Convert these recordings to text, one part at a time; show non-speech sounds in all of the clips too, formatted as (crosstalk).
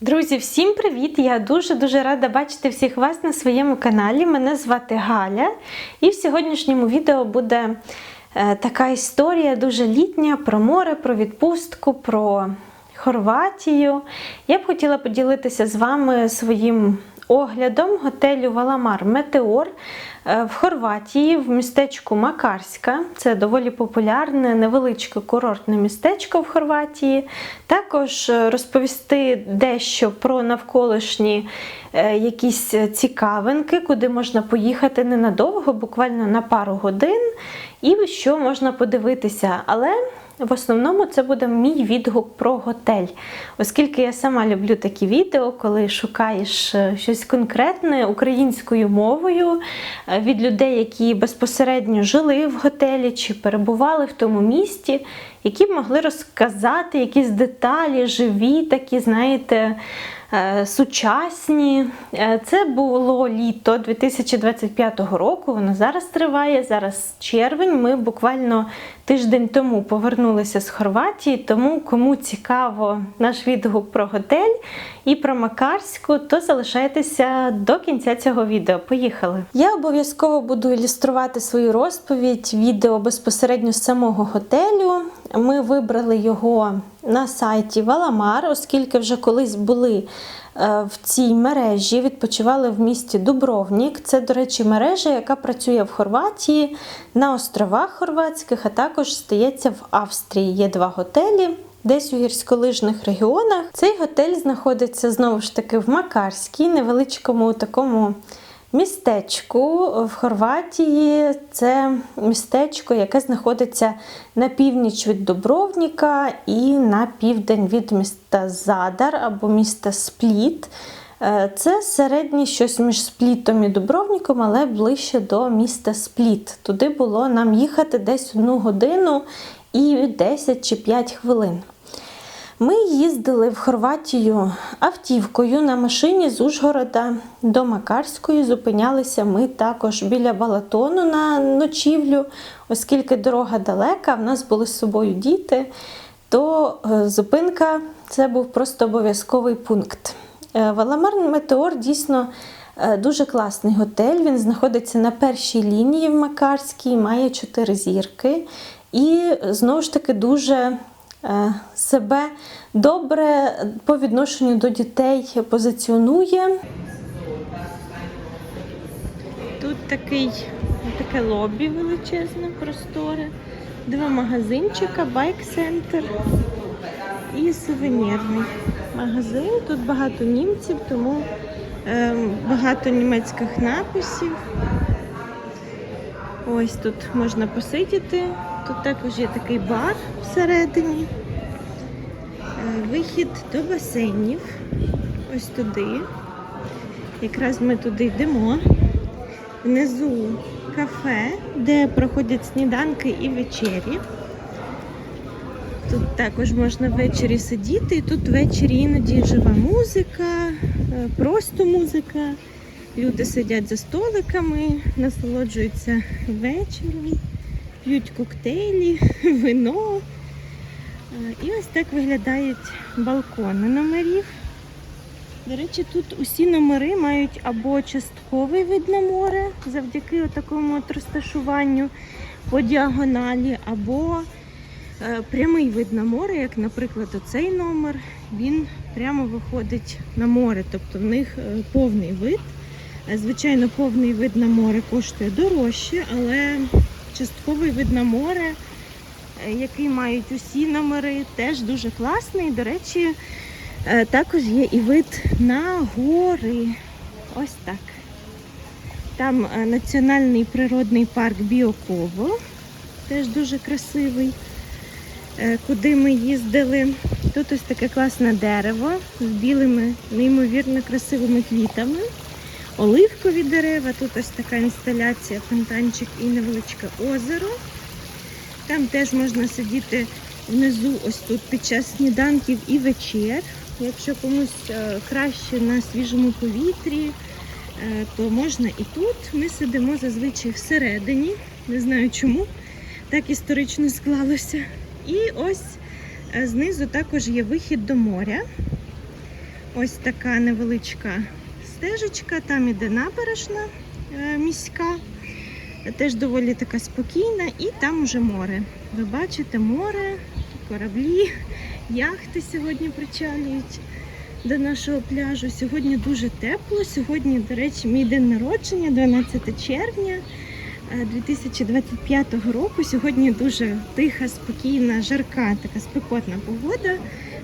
Друзі, всім привіт! Я дуже-дуже рада бачити всіх вас на своєму каналі. Мене звати Галя, і в сьогоднішньому відео буде е, така історія дуже літня про море, про відпустку, про Хорватію. Я б хотіла поділитися з вами своїм оглядом готелю Валамар Метеор е, в Хорватії, в містечку Макарська. Це доволі популярне, невеличке курортне містечко в Хорватії. Також е, розповісти дещо про навколишні е, якісь цікавинки, куди можна поїхати ненадовго, буквально на пару годин, і що можна подивитися. Але в основному це буде мій відгук про готель, оскільки я сама люблю такі відео, коли шукаєш е, щось конкретне українською мовою е, від людей, які безпосередньо жили в готелі чи перебували в тому місті, які б могли розказати якісь деталі, живі, такі, знаєте, сучасні. Е, Це було літо 2025 року. Воно зараз триває. Зараз червень. Ми буквально тиждень тому повернулися з Хорватії. Тому кому цікаво наш відгук про готель і про Макарську, то залишайтеся до кінця цього відео. Поїхали! Я обов'язково буду ілюструвати свою розповідь відео безпосередньо з самого готелю. Ми вибрали його на сайті Валамар, оскільки вже колись були е, в цій мережі, відпочивали в місті Дубровнік. Це, до речі, мережа, яка працює в Хорватії, на островах Хорватських, а також стається в Австрії. Є два готелі. Десь у гірськолижних регіонах цей готель знаходиться знову ж таки в Макарській, невеличкому такому містечку в Хорватії. Це містечко, яке знаходиться на північ від Дубровніка і на південь від міста Задар або міста Спліт. Е, Це середнє щось між Сплітом і Дубровніком, але ближче до міста Спліт. Туди було нам їхати десь одну годину і 10 чи 5 хвилин. Ми їздили в Хорватію автівкою на машині з Ужгорода до Макарської. Зупинялися ми також біля Балатону на ночівлю, оскільки дорога далека, в нас були з собою діти, то е, зупинка це був просто обов'язковий пункт. Е, Валамар Метеор дійсно е, дуже класний готель. Він знаходиться на першій лінії в Макарській, має чотири зірки. І знову ж таки дуже себе добре по відношенню до дітей позиціонує. Тут такий, таке лобі величезне, просторе, два магазинчика, байк-центр і сувенірний магазин. Тут багато німців, тому е, багато німецьких написів. Ось тут можна посидіти. Тут також є такий бар всередині. Е, Вихід до басейнів. Ось туди. Якраз ми туди йдемо. Внизу кафе, де проходять сніданки і вечері. Тут також можна ввечері сидіти, і тут ввечері іноді жива музика, е, просто музика. Люди сидять за столиками, насолоджуються вечором, п'ють коктейлі, (laughs) вино. І ось так виглядають балкони номерів. До речі, тут усі номери мають або частковий вид на море завдяки такому розташуванню по діагоналі, або е, прямий вид на море, як, наприклад, оцей номер, він прямо виходить на море, тобто в них е, повний вид. Е, Звичайно, повний вид на море коштує дорожче, але частковий вид на море, е, який мають усі номери, теж дуже класний. До речі, е, також є і вид на гори. Ось так. Там е, національний природний парк Біоково, теж дуже красивий, куди ми їздили. Тут ось таке класне дерево з білими, неймовірно красивими квітами. Оливкові дерева, тут ось така інсталяція, фонтанчик і невеличке озеро. Там теж можна сидіти внизу, ось тут під час сніданків і вечер. Якщо комусь е, краще на свіжому повітрі, е, то можна і тут. Ми сидимо зазвичай всередині. Не знаю чому. Так історично склалося. І ось е, знизу також є вихід до моря. Ось така невеличка стежечка, там іде набережна е, міська, теж доволі така спокійна, і там уже море. Ви бачите море, кораблі, яхти сьогодні причалюють до нашого пляжу. Сьогодні дуже тепло. Сьогодні, до речі, мій день народження, 12 червня. е, 2025 року. Сьогодні дуже тиха, спокійна, жарка, така спекотна погода.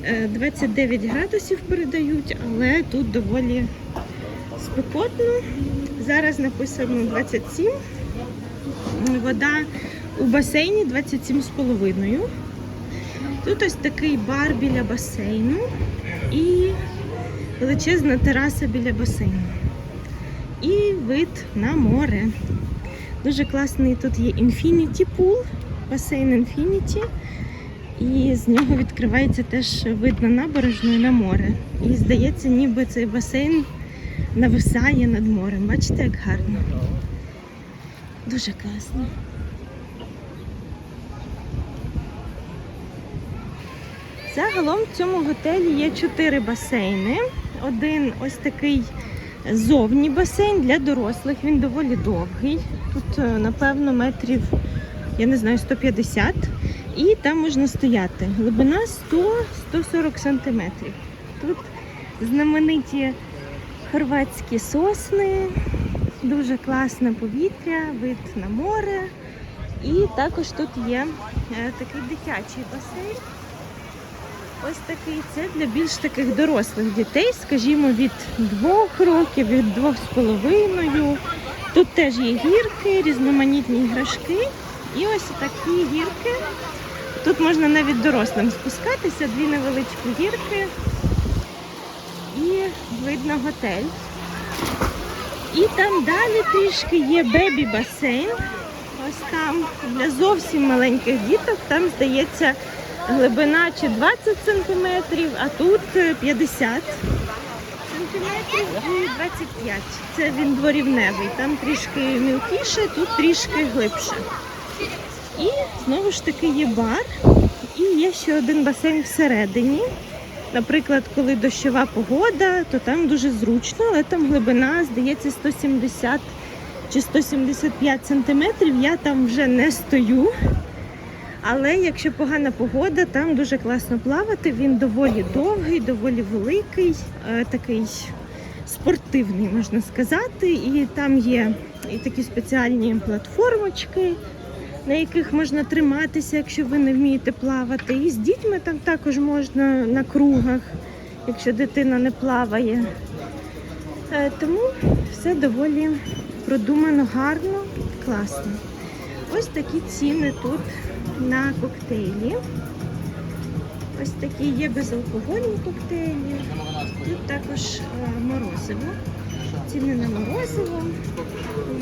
Е, 29 градусів передають, але тут доволі спекотно. Зараз написано 27. Вода у басейні 27,5. Тут ось такий бар біля басейну і величезна тераса біля басейну. І вид на море. Дуже класний тут є Infinity Pool, басейн Infinity. І з нього відкривається теж вид на набережну і на море. І здається, ніби цей басейн нависає над морем. Бачите, як гарно. Дуже класно. Загалом в цьому готелі є чотири басейни. Один ось такий зовні басейн для дорослих. Він доволі довгий. Тут, е, напевно, метрів, я не знаю, 150. І там можна стояти. Глибина 100-140 сантиметрів. Тут знамениті хорватські сосни, дуже класне повітря, вид на море. І також тут є е, такий дитячий басейн. Ось такий це для більш таких дорослих дітей, скажімо, від двох років, від двох з половиною. Тут теж є гірки, різноманітні іграшки. І ось такі гірки. Тут можна навіть дорослим спускатися, дві невеличкі гірки видно готель. І там далі трішки є бебі-басейн. Ось там для зовсім маленьких діток, там здається глибина чи 20 сантиметрів, а тут е, 50 сантиметрів і 25. Це він дворівневий. Там трішки мілкіше, тут трішки глибше. І знову ж таки є бар. І є ще один басейн всередині. Наприклад, коли дощова погода, то там дуже зручно, але там глибина, здається, 170 чи 175 сантиметрів. Я там вже не стою. Але якщо погана погода, там дуже класно плавати. Він доволі довгий, доволі великий, е, такий спортивний, можна сказати. І там є і такі спеціальні платформочки, на яких можна триматися, якщо ви не вмієте плавати. І з дітьми там також можна на кругах, якщо дитина не плаває. Е, Тому все доволі продумано, гарно, класно. Ось такі ціни тут на коктейлі. Ось такі є безалкогольні коктейлі. Тут також е, морозиво. Ціни на морозиво.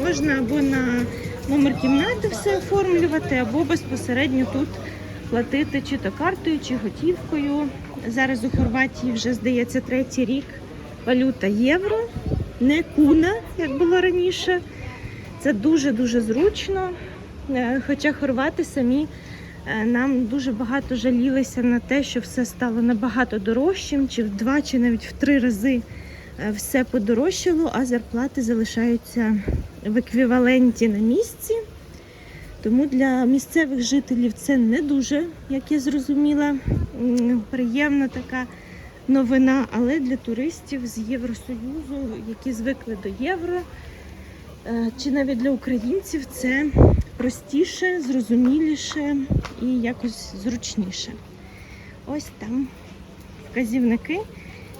Можна або на номер кімнати все оформлювати, або безпосередньо тут платити чи то картою, чи готівкою. Зараз у Хорватії вже здається третій рік валюта євро, не куна, як було раніше. Це дуже-дуже зручно. Е, Хоча хорвати самі е, нам дуже багато жалілися на те, що все стало набагато дорожчим, чи в два, чи навіть в три рази е, все подорожчало, а зарплати залишаються в еквіваленті на місці. Тому для місцевих жителів це не дуже, як я зрозуміла, приємна така новина, але для туристів з Євросоюзу, які звикли до євро, е, чи навіть для українців це простіше, зрозуміліше і якось зручніше. Ось там вказівники,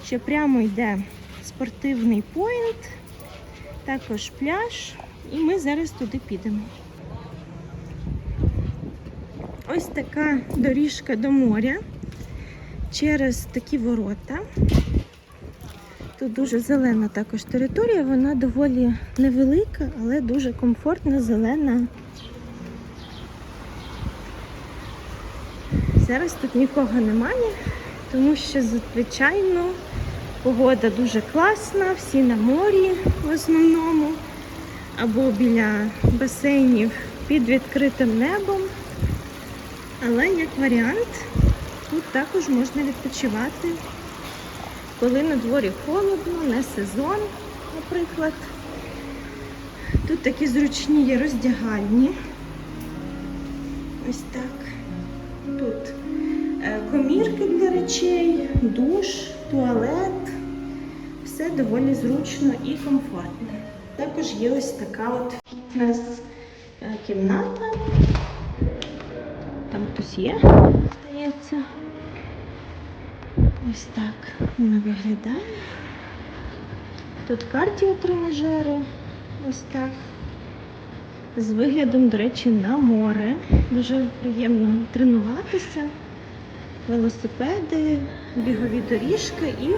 що прямо йде спортивний поінт, також пляж, і ми зараз туди підемо. Ось така доріжка до моря через такі ворота. Тут дуже зелена також територія, вона доволі невелика, але дуже комфортна, зелена. Зараз тут нікого немає, тому що, звичайно, погода дуже класна, всі на морі в основному, або біля басейнів під відкритим небом. Але як варіант, тут також можна відпочивати коли на дворі холодно, не сезон, наприклад. Тут такі зручні є роздягальні. Ось так. Тут е, комірки для речей, душ, туалет. Все доволі зручно і комфортно. Також є ось така от у нас е, кімната. Там хтось є, здається. Ось так вона виглядає. Тут кардіотренажери. Ось так. З виглядом, до речі, на море. Дуже приємно тренуватися. Велосипеди, бігові доріжки і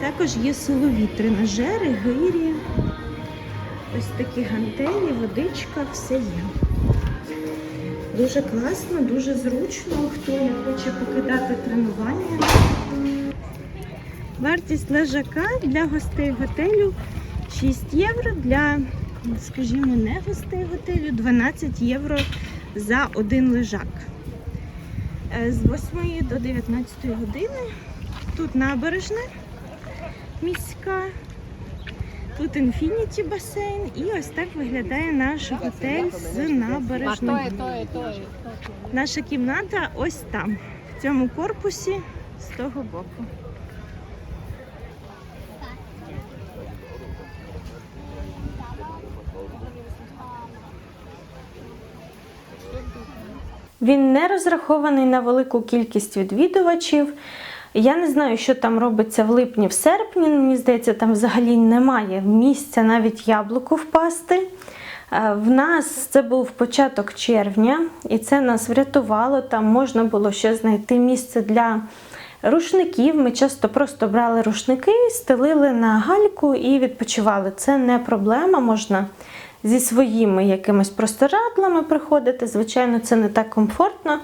також є силові тренажери, гирі. Ось такі гантелі, водичка, все є. Дуже класно, дуже зручно, хто не хоче покидати тренування. Вартість лежака для гостей готелю 6 євро, для, скажімо, не гостей готелю 12 євро за один лежак. Е, З 8 до 19 години. Тут набережна міська, тут інфініті басейн і ось так виглядає наш готель з набережної. Наша кімната ось там, в цьому корпусі з того боку. Він не розрахований на велику кількість відвідувачів. Я не знаю, що там робиться в липні, в серпні. Мені здається, там взагалі немає місця навіть яблуку впасти. Е, В нас це був початок червня, і це нас врятувало. Там можна було ще знайти місце для рушників. Ми часто просто брали рушники, стелили на гальку і відпочивали. Це не проблема, можна зі своїми якимись простирадлами приходити. Звичайно, це не так комфортно,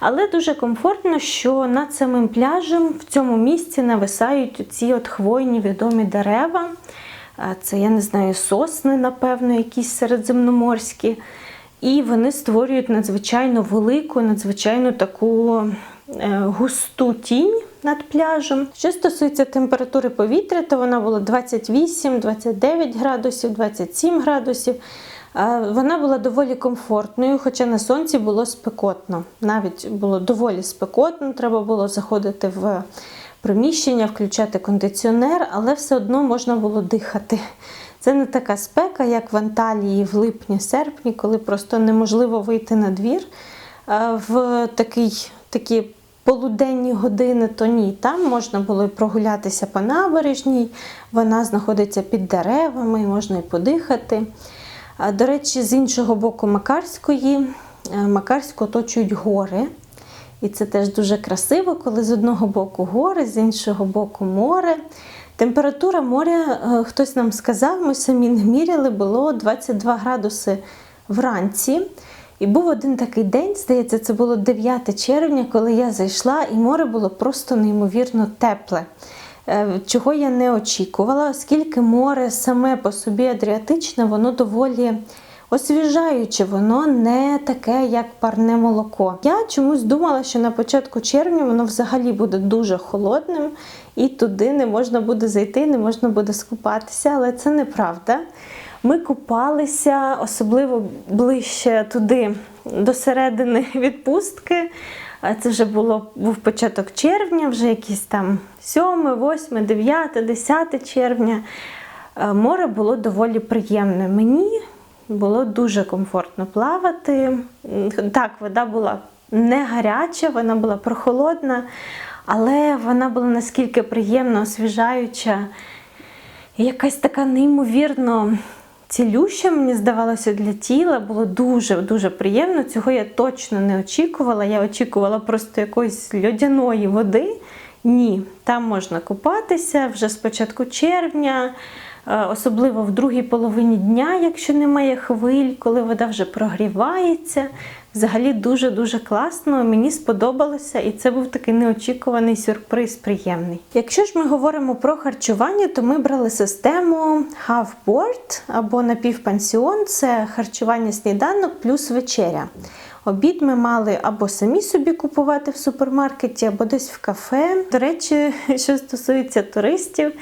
але дуже комфортно, що над самим пляжем в цьому місці нависають ці от хвойні відомі дерева. Це, я не знаю, сосни, напевно, якісь середземноморські. І вони створюють надзвичайно велику, надзвичайно таку густу тінь над пляжем. Що стосується температури повітря, то вона була 28-29 градусів, 27 градусів. Е, Вона була доволі комфортною, хоча на сонці було спекотно. Навіть було доволі спекотно, треба було заходити в приміщення, включати кондиціонер, але все одно можна було дихати. Це не така спека, як в Анталії в липні-серпні, коли просто неможливо вийти на двір. Е, В такий, такі полуденні години, то ні. Там можна було і прогулятися по набережній, вона знаходиться під деревами, можна і подихати. До речі, з іншого боку Макарської, е, Макарську оточують гори. І це теж дуже красиво, коли з одного боку гори, з іншого боку море. Температура моря, е, хтось нам сказав, ми самі не міряли, було 22 градуси вранці. І був один такий день, здається, це було 9 червня, коли я зайшла, і море було просто неймовірно тепле. Е, Чого я не очікувала, оскільки море саме по собі адріатичне, воно доволі освіжаюче, воно не таке, як парне молоко. Я чомусь думала, що на початку червня воно взагалі буде дуже холодним, і туди не можна буде зайти, не можна буде скупатися, але це неправда. Ми купалися особливо ближче туди, до середини (laughs) відпустки. Це вже було, був початок червня, вже якісь там 7, 8, 9, 10 червня. Е, Море було доволі приємне. Мені було дуже комфортно плавати. Так, вода була не гаряча, вона була прохолодна, але вона була наскільки приємно освіжаюча. Якась така неймовірно цілюща, мені здавалося, для тіла. Було дуже-дуже приємно. Цього я точно не очікувала. Я очікувала просто якоїсь льодяної води. Ні, там можна купатися вже з початку червня, е, особливо в другій половині дня, якщо немає хвиль, коли вода вже прогрівається. Взагалі дуже-дуже класно, мені сподобалося, і це був такий неочікуваний сюрприз приємний. Якщо ж ми говоримо про харчування, то ми брали систему half board або напівпансіон це харчування сніданок плюс вечеря. Обід ми мали або самі собі купувати в супермаркеті, або десь в кафе. До речі, (laughs) що стосується туристів,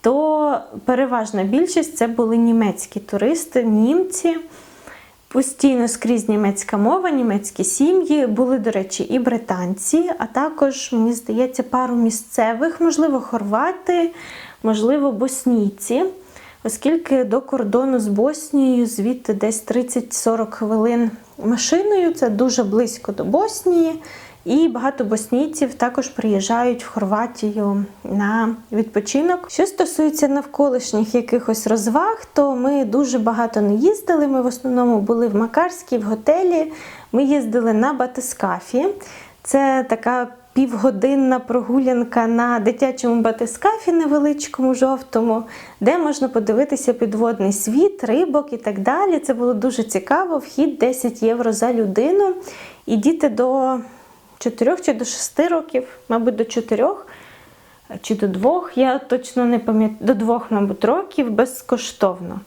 то переважна більшість це були німецькі туристи, німці. Постійно скрізь німецька мова, німецькі сім'ї. Були, до речі, і британці, а також, мені здається, пару місцевих, можливо, хорвати, можливо, боснійці. Оскільки до кордону з Боснією звідти десь 30-40 хвилин машиною, це дуже близько до Боснії. І багато боснійців також приїжджають в Хорватію на відпочинок. Що стосується навколишніх якихось розваг, то ми дуже багато не їздили. Ми в основному були в Макарській, в готелі. Ми їздили на батискафі. Це така півгодинна прогулянка на дитячому батискафі невеличкому жовтому, де можна подивитися підводний світ, рибок і так далі. Це було дуже цікаво. Вхід 10 євро за людину. І діти до 4 чи до 6 років, мабуть, до 4 чи до двох, я точно не пам'ятаю, до двох, мабуть, років безкоштовно.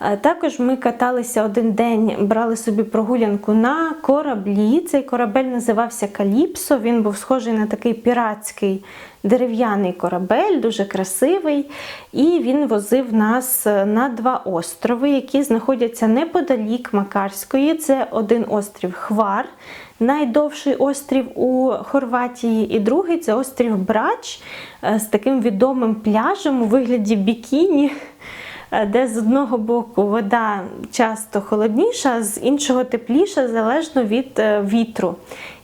Е, Також ми каталися один день, брали собі прогулянку на кораблі. Цей корабель називався Каліпсо. Він був схожий на такий піратський дерев'яний корабель, дуже красивий. І він возив нас е, на два острови, які знаходяться неподалік Макарської. Це один острів Хвар, найдовший острів у Хорватії, і другий це острів Брач е, з таким відомим пляжем у вигляді бікіні. е, Де з одного боку вода часто холодніша, з іншого тепліша, залежно від е, вітру,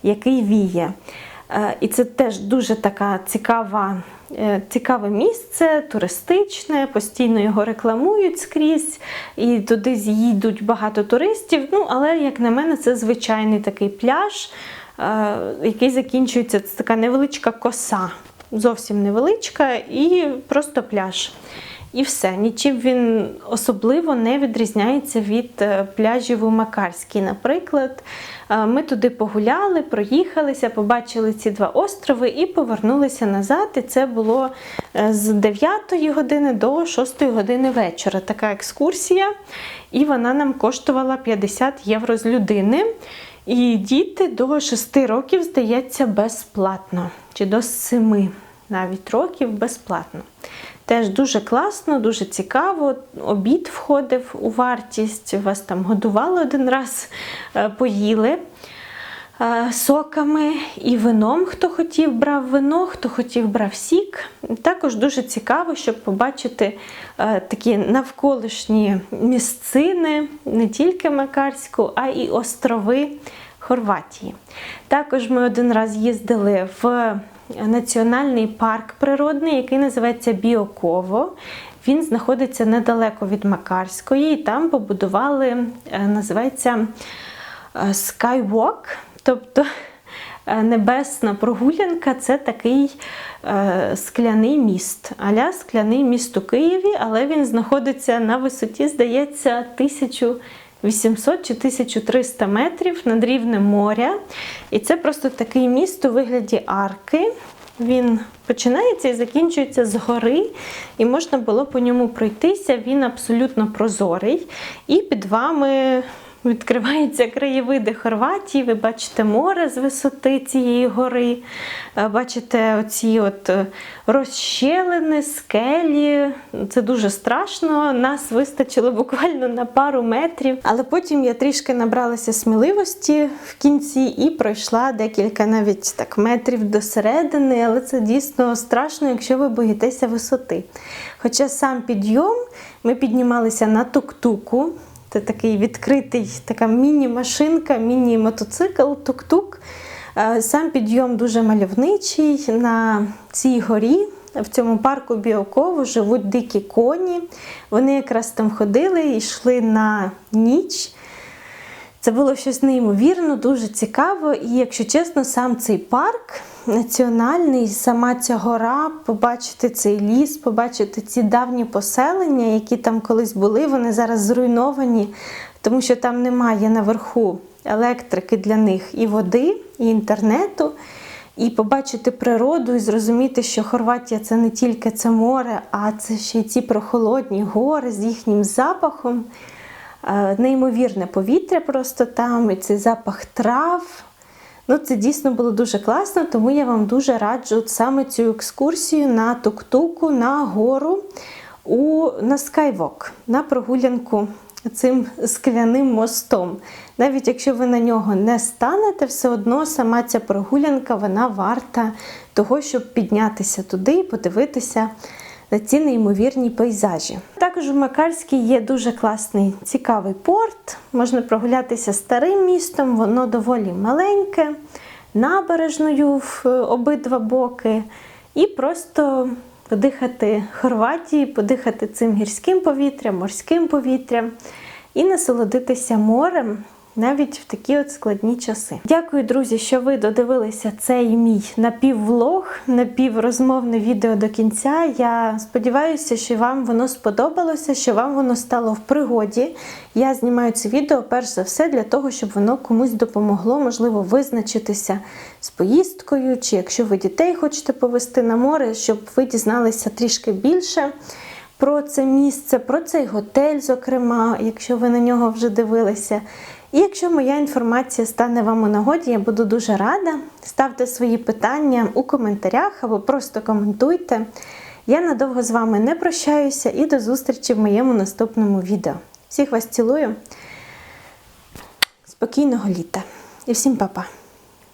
який віє. Е, І це теж дуже така цікава, е, цікаве місце, туристичне, постійно його рекламують скрізь, і туди їдуть багато туристів. Ну, але, як на мене, це звичайний такий пляж, е, який закінчується, це така невеличка коса, зовсім невеличка, і просто пляж. І все, нічим він особливо не відрізняється від е, пляжів у Макарській. Наприклад, Е, ми туди погуляли, проїхалися, побачили ці два острови і повернулися назад. І це було е, з 9 години до 6 години вечора. Така екскурсія, і вона нам коштувала 50 євро з людини. І діти до 6 років, здається, безплатно, чи до 7 навіть років безплатно. Теж дуже класно, дуже цікаво. Обід входив у вартість. Вас там годували один раз, е, поїли е, соками і вином. Хто хотів, брав вино, хто хотів, брав сік. Також дуже цікаво, щоб побачити е, такі навколишні місцини, не тільки Макарську, а й острови Хорватії. Також ми один раз їздили в національний парк природний, який називається Біоково. Він знаходиться недалеко від Макарської, і там побудували, е, називається е, Skywalk, тобто е, небесна прогулянка це такий скляний міст, аля скляний міст у Києві, але він знаходиться на висоті, здається, 1800 чи 1300 метрів над рівнем моря. І це просто такий міст у вигляді арки. Він починається і закінчується згори, і можна було по ньому пройтися. Він абсолютно прозорий. І під вами відкриваються краєвиди Хорватії. Ви бачите море з висоти цієї гори. Е, Бачите оці от е, розщелини, скелі. Це дуже страшно. Нас вистачило буквально на пару метрів. Але потім я трішки набралася сміливості в кінці і пройшла декілька навіть так метрів до середини, але це дійсно страшно, якщо ви боїтеся висоти. Хоча сам підйом ми піднімалися на тук-туку. Це такий відкритий, така міні-машинка, міні-мотоцикл, тук-тук. Е, Сам підйом дуже мальовничий. На цій горі, в цьому парку Біокову, живуть дикі коні. Вони якраз там ходили йшли на ніч. Це було щось неймовірно, дуже цікаво. І, якщо чесно, сам цей парк національний, сама ця гора, побачити цей ліс, побачити ці давні поселення, які там колись були, вони зараз зруйновані, тому що там немає наверху електрики для них і води, і інтернету. І побачити природу і зрозуміти, що Хорватія це не тільки це море, а це ще й ці прохолодні гори з їхнім запахом. Е, Неймовірне повітря просто там, і цей запах трав. Ну, це дійсно було дуже класно, тому я вам дуже раджу саме цю екскурсію на тук-туку, на гору у, на Skywalk, на прогулянку цим скляним мостом. Навіть якщо ви на нього не станете, все одно сама ця прогулянка вона варта того, щоб піднятися туди і подивитися на ці неймовірні пейзажі. Також у Макарській є дуже класний цікавий порт. Можна прогулятися старим містом, воно доволі маленьке, набережною в е, обидва боки, і просто подихати Хорватії, подихати цим гірським повітрям, морським повітрям і насолодитися морем. Навіть в такі от складні часи. Дякую, друзі, що ви додивилися цей мій напіввлог, напіврозмовне відео до кінця. Я сподіваюся, що вам воно сподобалося, що вам воно стало в пригоді. Я знімаю це відео перш за все для того, щоб воно комусь допомогло, можливо, визначитися з поїздкою, чи якщо ви дітей хочете повести на море, щоб ви дізналися трішки більше про це місце, про цей готель, зокрема, якщо ви на нього вже дивилися. І якщо моя інформація стане вам у нагоді, я буду дуже рада. Ставте свої питання у коментарях або просто коментуйте. Я надовго з вами не прощаюся і до зустрічі в моєму наступному відео. Всіх вас цілую. Спокійного літа і всім па-па!